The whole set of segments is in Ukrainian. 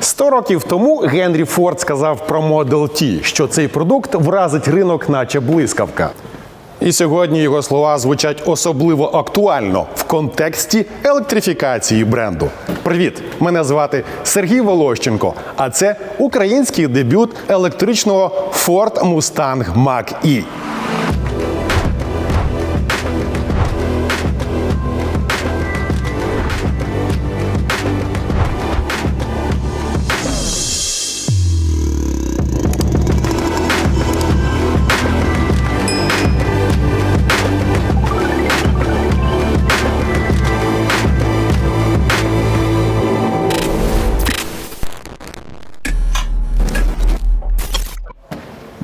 Сто років тому Генрі Форд сказав про Model T, що цей продукт вразить ринок, наче блискавка. І сьогодні його слова звучать особливо актуально в контексті електрифікації бренду. Привіт! Мене звати Сергій Волощенко, а це український дебют електричного Ford Mustang Mach-E.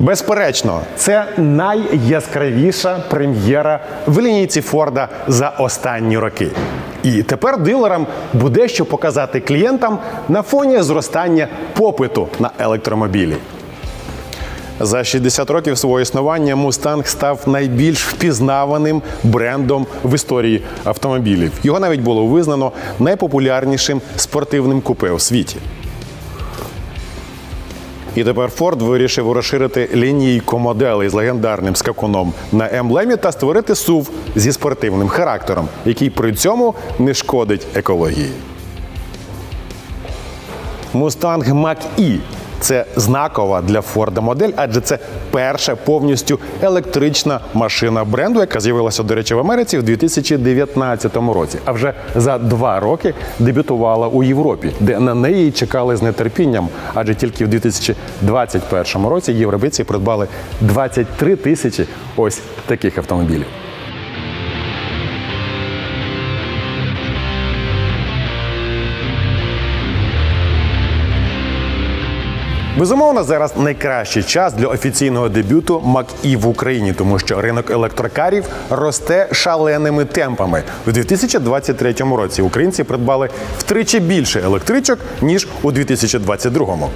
Безперечно, це найяскравіша прем'єра в лінійці Форда за останні роки. І тепер дилерам буде що показати клієнтам на фоні зростання попиту на електромобілі. За 60 років свого існування Мустанг став найбільш впізнаваним брендом в історії автомобілів. Його навіть було визнано найпопулярнішим спортивним купе у світі. І тепер Форд вирішив розширити лінійку моделей з легендарним скакуном на емблемі та створити сув зі спортивним характером, який при цьому не шкодить екології. Мустанг Mach-E – це знакова для Форда модель, адже це перша повністю електрична машина бренду, яка з'явилася, до речі, в Америці в 2019 році. А вже за два роки дебютувала у Європі, де на неї чекали з нетерпінням. Адже тільки в 2021 році європейці придбали 23 тисячі ось таких автомобілів. Безумовно, зараз найкращий час для офіційного дебюту Мак-І в Україні, тому що ринок електрокарів росте шаленими темпами. У 2023 році українці придбали втричі більше електричок ніж у 2022.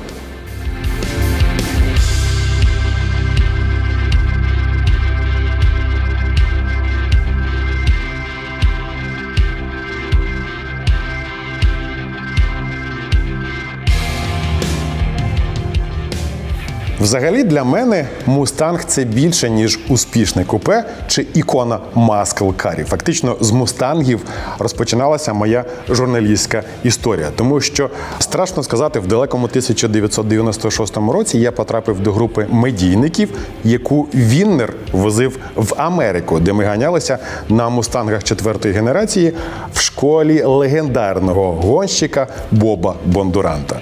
Взагалі для мене Мустанг це більше ніж успішне купе чи ікона маскл карів. Фактично з мустангів розпочиналася моя журналістська історія, тому що страшно сказати, в далекому 1996 році я потрапив до групи медійників, яку Віннер возив в Америку, де ми ганялися на мустангах четвертої генерації в школі легендарного гонщика Боба Бондуранта.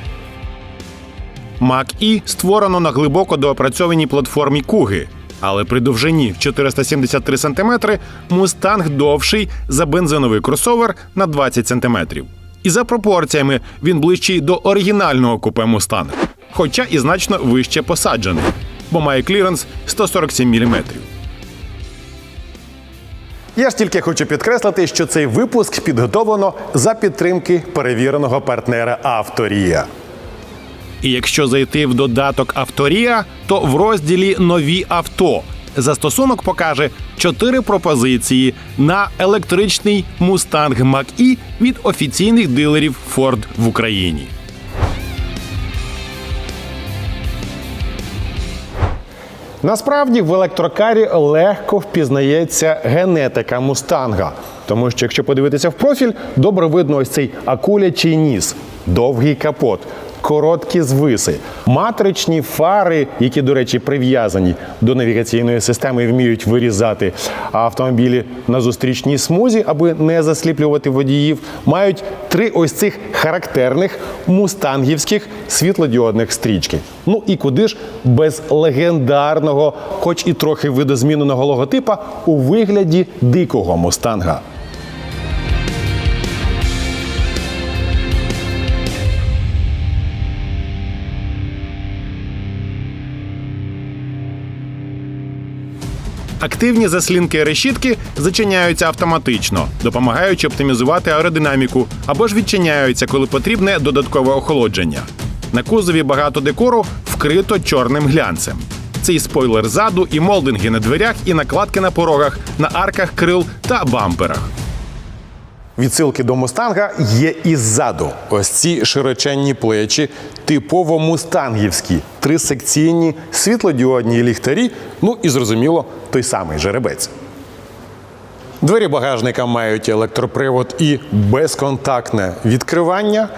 Мак-І створено на глибоко доопрацьованій платформі Куги. Але при довжині в 473 см Мустанг довший за бензиновий кросовер на 20 см. І за пропорціями він ближчий до оригінального купе Мустанг, хоча і значно вище посаджений, бо має кліренс 147 мм. Я ж тільки хочу підкреслити, що цей випуск підготовлено за підтримки перевіреного партнера Авторія. І якщо зайти в додаток Авторія, то в розділі Нові авто застосунок покаже чотири пропозиції на електричний Mustang Mach-E від офіційних дилерів Ford в Україні. Насправді в електрокарі легко впізнається генетика мустанга. Тому що, якщо подивитися в профіль, добре видно ось цей акулячий ніс, довгий капот, короткі звиси, матричні фари, які, до речі, прив'язані до навігаційної системи вміють вирізати автомобілі на зустрічній смузі, аби не засліплювати водіїв, мають три ось цих характерних мустангівських світлодіодних стрічки. Ну і куди ж без легендарного, хоч і трохи видозміненого логотипа у вигляді дикого мустанга. Активні заслінки решітки зачиняються автоматично, допомагаючи оптимізувати аеродинаміку або ж відчиняються, коли потрібне додаткове охолодження. На кузові багато декору вкрито чорним глянцем. Це і спойлер ззаду, і молдинги на дверях, і накладки на порогах, на арках крил та бамперах. Відсилки до мустанга є і ззаду. Ось ці широченні плечі, типово мустангівські, трисекційні світлодіодні ліхтарі. Ну і зрозуміло, той самий жеребець. Двері багажника мають електропривод і безконтактне відкривання,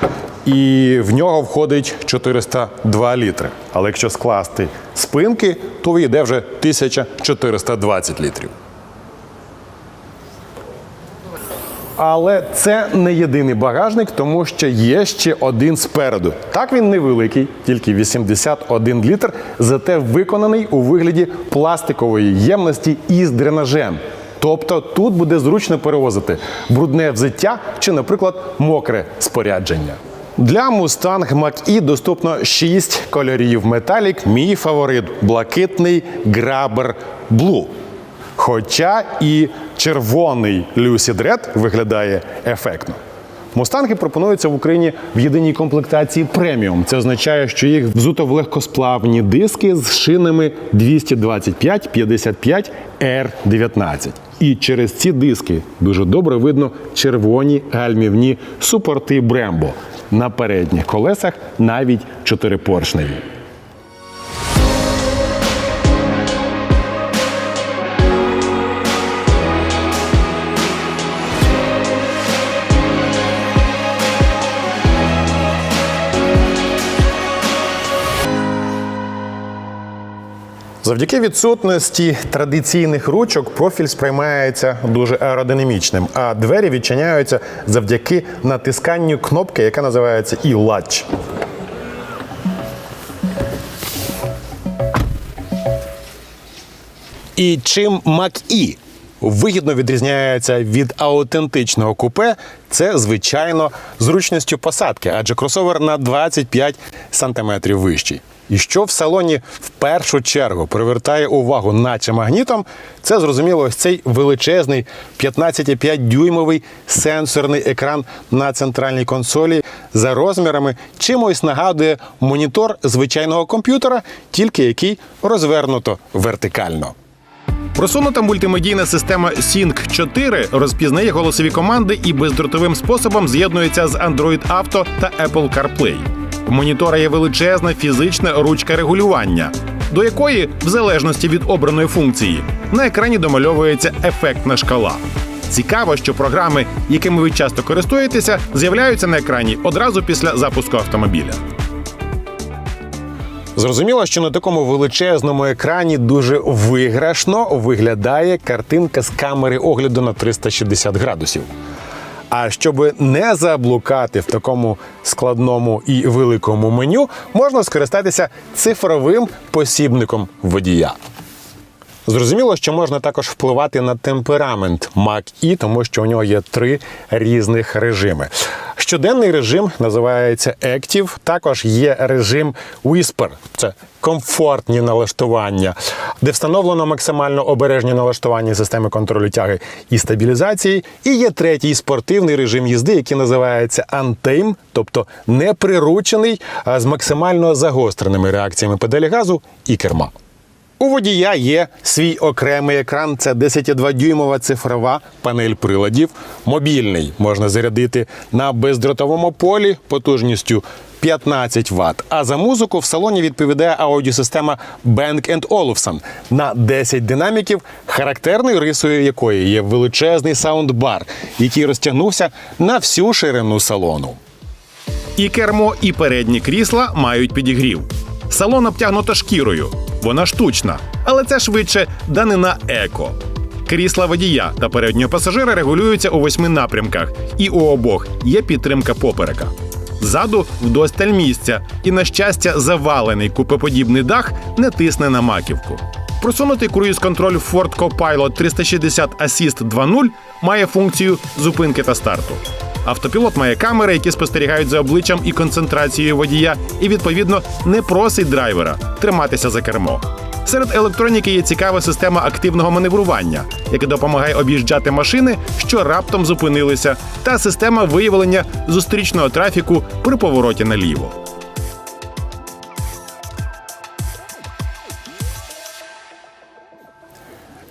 і в нього входить 402 літри. Але якщо скласти спинки, то вийде вже 1420 літрів. Але це не єдиний багажник, тому що є ще один спереду. Так він невеликий, тільки 81 літр, зате виконаний у вигляді пластикової ємності із дренажем. Тобто тут буде зручно перевозити брудне взуття чи, наприклад, мокре спорядження. Для Mustang Mach-E доступно 6 кольорів металік. Мій фаворит блакитний Grabber Blue. Хоча і червоний Lucid Red виглядає ефектно. Мустанги пропонуються в Україні в єдиній комплектації преміум. Це означає, що їх взуто в легкосплавні диски з шинами 225-55 R19. І через ці диски дуже добре видно червоні гальмівні супорти Brembo. На передніх колесах навіть чотирипоршневі. Завдяки відсутності традиційних ручок профіль сприймається дуже аеродинамічним, а двері відчиняються завдяки натисканню кнопки, яка називається і лач. І чим Mach-E вигідно відрізняється від аутентичного купе, це звичайно зручністю посадки, адже кросовер на 25 см вищий. І що в салоні в першу чергу привертає увагу, наче магнітом, це зрозуміло ось цей величезний 15,5 дюймовий сенсорний екран на центральній консолі за розмірами чимось нагадує монітор звичайного комп'ютера, тільки який розвернуто вертикально. Просунута мультимедійна система Sync 4 розпізнає голосові команди і бездротовим способом з'єднується з Android Auto та Apple CarPlay. У монітора є величезна фізична ручка регулювання, до якої, в залежності від обраної функції, на екрані домальовується ефектна шкала. Цікаво, що програми, якими ви часто користуєтеся, з'являються на екрані одразу після запуску автомобіля. Зрозуміло, що на такому величезному екрані дуже виграшно виглядає картинка з камери огляду на 360 градусів. А щоб не заблукати в такому складному і великому меню, можна скористатися цифровим посібником водія. Зрозуміло, що можна також впливати на темперамент Mac-E, тому що у нього є три різних режими. Щоденний режим називається Active, також є режим Whisper, це комфортні налаштування, де встановлено максимально обережні налаштування системи контролю тяги і стабілізації. І є третій спортивний режим їзди, який називається Untame, тобто неприручений, а з максимально загостреними реакціями педалі газу і керма. У водія є свій окремий екран. Це 10,2 дюймова цифрова панель приладів. Мобільний можна зарядити на бездротовому полі потужністю 15 Вт. А за музику в салоні відповідає аудіосистема Bang Olufsen на 10 динаміків, характерною рисою якої є величезний саундбар, який розтягнувся на всю ширину салону. І кермо, і передні крісла мають підігрів. Салон обтягнуто шкірою. Вона штучна, але це швидше данина еко. Крісла водія та переднього пасажира регулюються у восьми напрямках, і у обох є підтримка поперека. Ззаду вдосталь місця, і, на щастя, завалений купеподібний дах не тисне на маківку. Просунутий круїз-контроль Ford Copilot 360 Assist 2.0 має функцію зупинки та старту. Автопілот має камери, які спостерігають за обличчям і концентрацією водія, і відповідно не просить драйвера триматися за кермо. Серед електроніки є цікава система активного маневрування, яка допомагає об'їжджати машини, що раптом зупинилися, та система виявлення зустрічного трафіку при повороті наліво.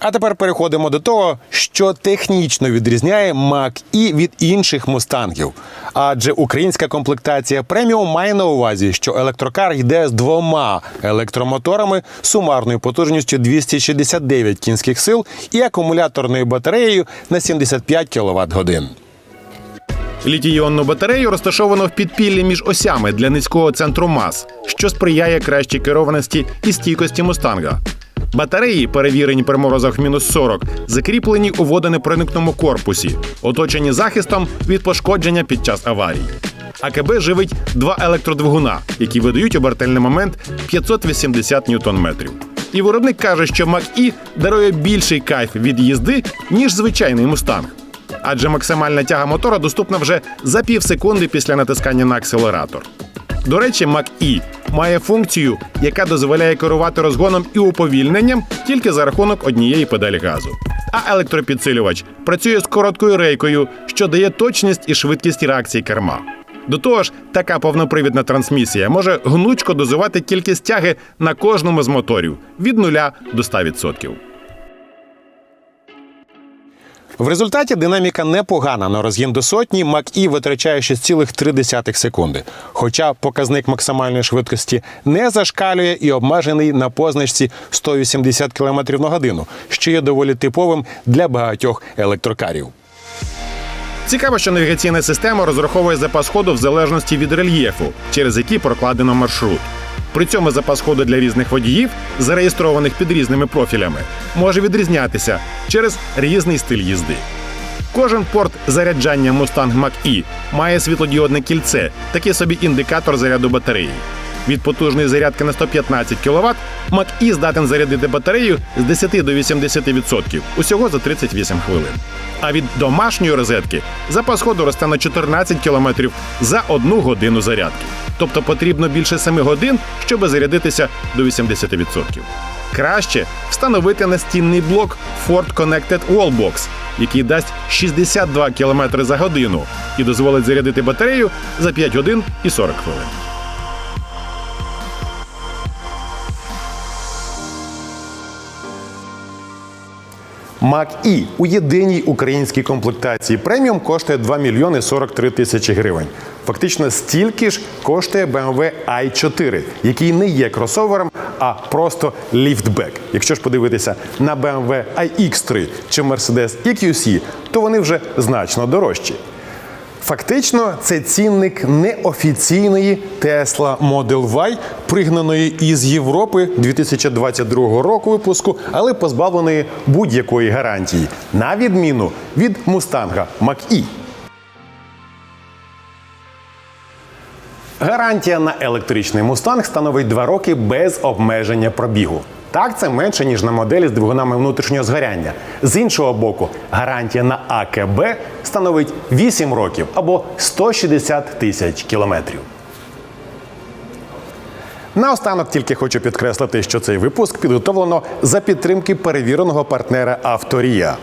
А тепер переходимо до того, що технічно відрізняє Mach-E від інших мустангів. Адже українська комплектація преміум має на увазі, що електрокар йде з двома електромоторами сумарною потужністю 269 кінських сил і акумуляторною батареєю на 75 кВт годин. Літій-іонну батарею розташовано в підпіллі між осями для низького центру мас, що сприяє кращій керованості і стійкості мустанга. Батареї, перевірені при морозах мінус 40, закріплені у водонепроникному корпусі, оточені захистом від пошкодження під час аварій. АКБ живить два електродвигуна, які видають обертельний момент 580 ньютон-метрів. І виробник каже, що Mach-E дарує більший кайф від їзди, ніж звичайний мустанг адже максимальна тяга мотора доступна вже за пів секунди після натискання на акселератор. До речі, Mach-E має функцію, яка дозволяє керувати розгоном і уповільненням тільки за рахунок однієї педалі газу. А електропідсилювач працює з короткою рейкою, що дає точність і швидкість реакції керма. До того ж, така повнопривідна трансмісія може гнучко дозувати кількість тяги на кожному з моторів від 0 до 100%. В результаті динаміка непогана. На розгін до сотні Mach-E витрачає 6,3 секунди. Хоча показник максимальної швидкості не зашкалює і обмежений на позначці 180 км на годину, що є доволі типовим для багатьох електрокарів. Цікаво, що навігаційна система розраховує запас ходу в залежності від рельєфу, через який прокладено маршрут. При цьому запас ходу для різних водіїв, зареєстрованих під різними профілями, може відрізнятися через різний стиль їзди. Кожен порт заряджання Mustang Mach-E має світлодіодне кільце, такий собі індикатор заряду батареї. Від потужної зарядки на 115 кВт Mach-E здатен зарядити батарею з 10 до 80% усього за 38 хвилин. А від домашньої розетки запас ходу росте на 14 км за одну годину зарядки. Тобто потрібно більше 7 годин, щоб зарядитися до 80%. Краще встановити настінний блок Ford Connected Wallbox, який дасть 62 км за годину і дозволить зарядити батарею за 5 годин і 40 хвилин. Mach-E у єдиній українській комплектації преміум коштує 2 мільйони 43 тисячі гривень. Фактично стільки ж коштує BMW i4, який не є кросовером, а просто ліфтбек. Якщо ж подивитися на BMW iX3 чи Mercedes EQC, то вони вже значно дорожчі. Фактично, це цінник неофіційної Tesla Model Y, пригнаної із Європи 2022 року випуску, але позбавленої будь-якої гарантії, на відміну від Мустанга Mach-E. Гарантія на електричний Мустанг становить 2 роки без обмеження пробігу. Так, це менше, ніж на моделі з двигунами внутрішнього згоряння. З іншого боку, гарантія на АКБ становить 8 років або 160 тисяч кілометрів. Наостанок тільки хочу підкреслити, що цей випуск підготовлено за підтримки перевіреного партнера Авторія.